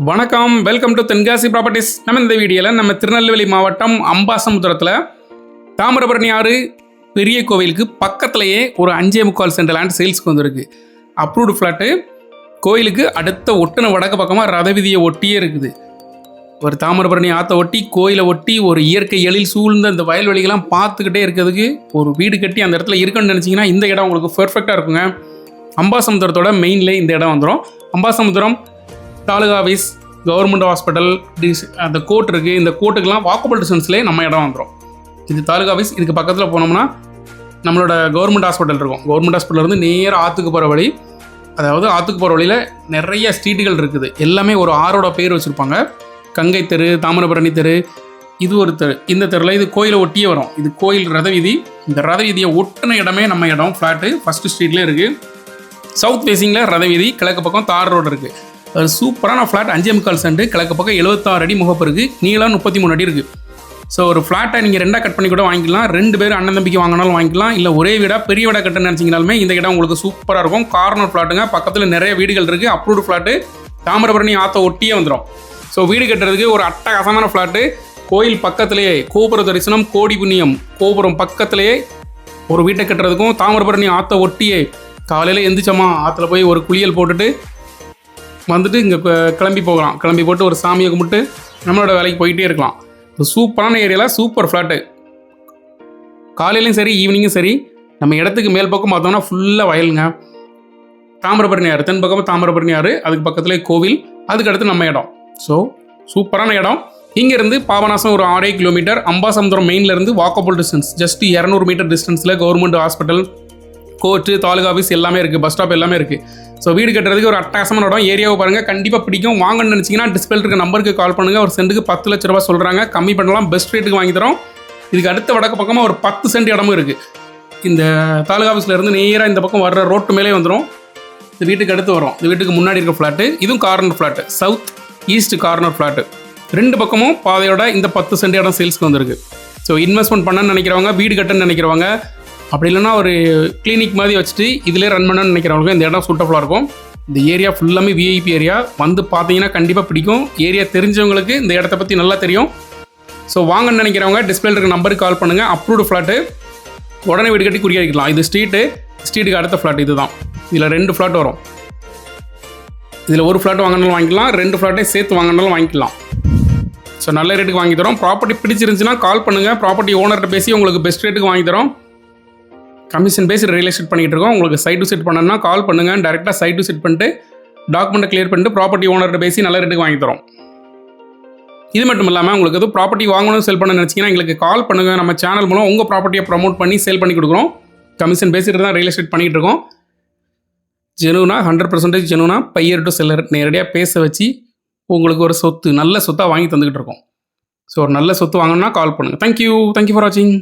வணக்கம். Welcome to Tenkasi properties நம்ம இந்த வீடியோவில் நம்ம திருநெல்வேலி மாவட்டம் அம்பாசமுத்திரத்தில் தாமிரபரணி ஆறு பெரிய கோவிலுக்கு பக்கத்துலேயே ஒரு அஞ்சே முக்கால் சென்ட் லேண்ட் சேல்ஸ்க்கு வந்திருக்கு. அப்ரூவ்டு ஃப்ளாட்டு கோயிலுக்கு அடுத்த ஒட்டுன வடக்கு பக்கமாக ரதவிதியை ஒட்டியே இருக்குது. ஒரு தாமிரபரணி ஆற்றை ஒட்டி கோயிலை ஒட்டி ஒரு இயற்கை எழில் சூழ்ந்த இந்த வயல்வெளிகள்லாம் பார்த்துக்கிட்டே இருக்கிறதுக்கு ஒரு வீடு கட்டி அந்த இடத்துல இருக்கணும்னு நினச்சிங்கன்னா இந்த இடம் உங்களுக்கு பெர்ஃபெக்டாக இருக்குங்க. அம்பாசமுத்திரத்தோட மெயின்லே இந்த இடம் வந்துடும் Ambasamudram taluka office government hospital டிஸ் அந்த கோர்ட் இருக்குது இந்த கோர்ட்டுக்கெலாம் வாக்கபிள் டிஸ்டன்ஸ்லேயே நம்ம இடம் வந்துடும் இது தாலுகா ஆஃபீஸ் இதுக்கு பக்கத்தில் போனோம்னா நம்மளோட கவர்மெண்ட் ஹாஸ்பிட்டல் இருக்கும். கவர்மெண்ட் ஹாஸ்பிட்டல் இருந்து நேராக ஆற்றுக்கு போகிற வழி அதாவது ஆற்றுக்கு போகிற வழியில் நிறைய ஸ்ட்ரீட்டுகள் இருக்குது. எல்லாமே ஒரு ஆறோட பேர் வச்சுருப்பாங்க. கங்கை தெரு தாமிரபரணி தெரு இது ஒரு தெரு. இந்த தெருவில் இது கோயிலை ஒட்டியே வரும். இது கோயில் ரத வீதி. இந்த ரத வீதியை ஒட்டின இடமே நம்ம இடம். ஃப்ளாட்டு ஃபஸ்ட்டு ஸ்ட்ரீட்லேயே இருக்குது சவுத் ஃபேஸிங்கில் ரத வீதி கிழக்கு பக்கம் தார் ரோடு இருக்குது சூப்பரான ஃப்ளாட் அஞ்சே முக்கால் சென்ட் கிழக்கு பக்கம் எழுபத்தாறு அடி முகப்பு இருக்குது நீளம் முப்பத்தி மூணு அடி இருக்குது ஸோ ஒரு ஃப்ளாட்டை நீங்கள் ரெண்டாக கட் பண்ணி கூட வாங்கிக்கலாம். ரெண்டு பேர் அண்ணன் தம்பிக்கு வாங்கினாலும் வாங்கிக்கலாம். இல்லை ஒரே வீடாக பெரிய வீடாக கட்ட நினச்சிங்கனாலுமே இந்த இடம் உங்களுக்கு சூப்பராக இருக்கும். கார்னர் ஃப்ளாட்டுங்க பக்கத்தில் நிறைய வீடுகள் இருக்குது அப்ரூவ்டு ஃப்ளாட்டு தாமிரபரணி ஆற்ற ஒட்டியே வந்துடும் ஸோ வீடு கட்டுறதுக்கு ஒரு அட்டகாசமான ஃப்ளாட்டு கோயில் பக்கத்திலேயே கோபுர தரிசனம் கோடி புண்ணியம் கோபுரம் பக்கத்திலேயே ஒரு வீட்டை கட்டுறதுக்கும் தாமிரபரணி ஆற்ற ஒட்டியே காலையில் எந்திரிச்சோமா ஆற்றுல போய் ஒரு குளியல் போட்டுட்டு வந்துட்டு இங்கே கிளம்பி போகலாம். கிளம்பி போட்டு ஒரு சாமியை கும்பிட்டு நம்மளோட வேலைக்கு போயிட்டே இருக்கலாம். சூப்பரான ஏரியாவில் சூப்பர் ஃப்ளாட்டு காலையிலையும் சரி ஈவினிங்கும் சரி நம்ம இடத்துக்கு மேல் பக்கம் பார்த்தோம்னா ஃபுல்லாக வயலுங்க. தாமிரபரணி ஆறு தென் பக்கம் தாமிரபரணி ஆறு அதுக்கு பக்கத்துலேயே கோவில் அதுக்கு அடுத்து நம்ம இடம். ஸோ சூப்பரான இடம். இங்கேருந்து பாபநாசம் ஒரு ஆறே கிலோமீட்டர் அம்பாசமுத்திரம் மெயின்லேருந்து வாக்கபுள் டிஸ்டன்ஸ் ஜஸ்ட் இரநூறு மீட்டர் டிஸ்டன்ஸில் government hospital court taluka office எல்லாமே இருக்குது பஸ் ஸ்டாப் எல்லாமே இருக்குது ஸோ வீடு கட்டுறதுக்கு ஒரு அட்டகாசமான இடம். ஏரியாவை பாருங்கள் கண்டிப்பாக பிடிக்கும். வாங்கன்னு நினச்சிங்கன்னா டிஸ்பிள் இருக்க நம்பருக்கு கால் பண்ணுங்கள் ஒரு சென்ட்டுக்கு பத்து லட்ச ரூபா சொல்கிறாங்க கம்மி பண்ணலாம். பெஸ்ட் ரேட்டுக்கு வாங்கி தரோம். இதுக்கு அடுத்த வடக்கு பக்கமாக ஒரு பத்து சென்ட் இடமும் இருக்குது இந்த தாலுகா ஆஃபீஸில் இருந்து நேராக இந்த பக்கம் வர்ற ரோட்டு மேலே வந்துடும் இந்த வீட்டுக்கு அடுத்து வரும். இந்த வீட்டுக்கு முன்னாடி இருக்க ஃப்ளாட்டு இதுவும் corner flat south east corner flat ரெண்டு பக்கமும் பாதையோட இந்த பத்து சென்ட் இடம் சேல்ஸ்க்கு வந்திருக்கு. ஸோ இன்வெஸ்ட்மெண்ட் பண்ணணும்னு நினைக்கிறவங்க வீடு கட்டணும்னு நினைக்கிறவங்க அப்படி இல்லைன்னா ஒரு கிளினிக் மாதிரி வச்சுட்டு இதிலே ரன் பண்ணணும்னு நினைக்கிறவங்களுக்கு இந்த இடம் சூட்டபுளாக இருக்கும். இந்த ஏரியா ஃபுல்லாமே விஐபி ஏரியா வந்து பார்த்தீங்கன்னா கண்டிப்பாக பிடிக்கும். ஏரியா தெரிஞ்சவங்களுக்கு இந்த இடத்த பற்றி நல்லா தெரியும். ஸோ வாங்கன்னு நினைக்கிறவங்க டிஸ்பிளே இருக்க நம்பருக்கு கால் பண்ணுங்கள் அப்ரூவ்டு ஃப்ளாட்டு உடனே வீடு கட்டி வைக்கலாம். இது ஸ்ட்ரீட்டு ஸ்ட்ரீட்டுக்கு அடுத்த ஃப்ளாட் இதுதான். இதில் ரெண்டு ஃப்ளாட் வரும். இதில் ஒரு ஃப்ளாட் வாங்கினாலும் வாங்கிக்கலாம். ரெண்டு ஃப்ளாட்டையும் சேர்த்து வாங்கினாலும் வாங்கிக்கலாம். ஸோ நல்ல ரேட்டுக்கு வாங்கி தரோம். ப்ராப்பர்ட்டி பிடிச்சிருந்துச்சுன்னா கால் பண்ணுங்கள் ப்ராப்பர்ட்டி ஓனர்கிட்ட பேசி உங்களுக்கு பெஸ்ட் ரேட்டுக்கு வாங்கி தரோம். கமிஷன் பேஸ் ரியல் எஸ்டேட் பண்ணிகிட்டு இருக்கோம். உங்களுக்கு சைட் டு செட் பண்ணணும்னா கால் பண்ணுங்கள் டேரெக்டாக சைட் டு செட் பண்ணிட்டு டாக்குமெண்ட்டை கிளியர் பண்ணிட்டு ப்ராப்பர்ட்டி ஓனர்கிட்ட பேசி நல்ல ரேட்டுக்கு வாங்கி தரோம். இது மட்டும் இல்லாமல் உங்களுக்கு எதுவும் ப்ராப்பர்ட்டி வாங்கணும் செல் பண்ண நினச்சிங்கன்னா எங்களுக்கு கால் பண்ணுங்கள் நம்ம சேனல் மூலம் உங்கள் ப்ராப்பர்ட்டியை ப்ரமோட் பண்ணி சேல் பண்ணி கொடுக்குறோம். கமிஷன் பேசிட்டு தான் ரியல் எஸ்டேட் பண்ணிகிட்டு இருக்கோம். ஜெனுனா ஹண்ட்ரட் பர்சன்டேஜ் ஜெனுனா பையர் டு செல்லர் நேரடியாக பேச வச்சு உங்களுக்கு ஒரு சொத்து நல்ல சொத்தாக வாங்கி தந்துக்கிட்டு இருக்கோம். ஸோ ஒரு நல்ல சொத்து வாங்கணும்னா கால் பண்ணுங்கள் தேங்க்யூ தேங்க்யூ ஃபார் வாட்சிங்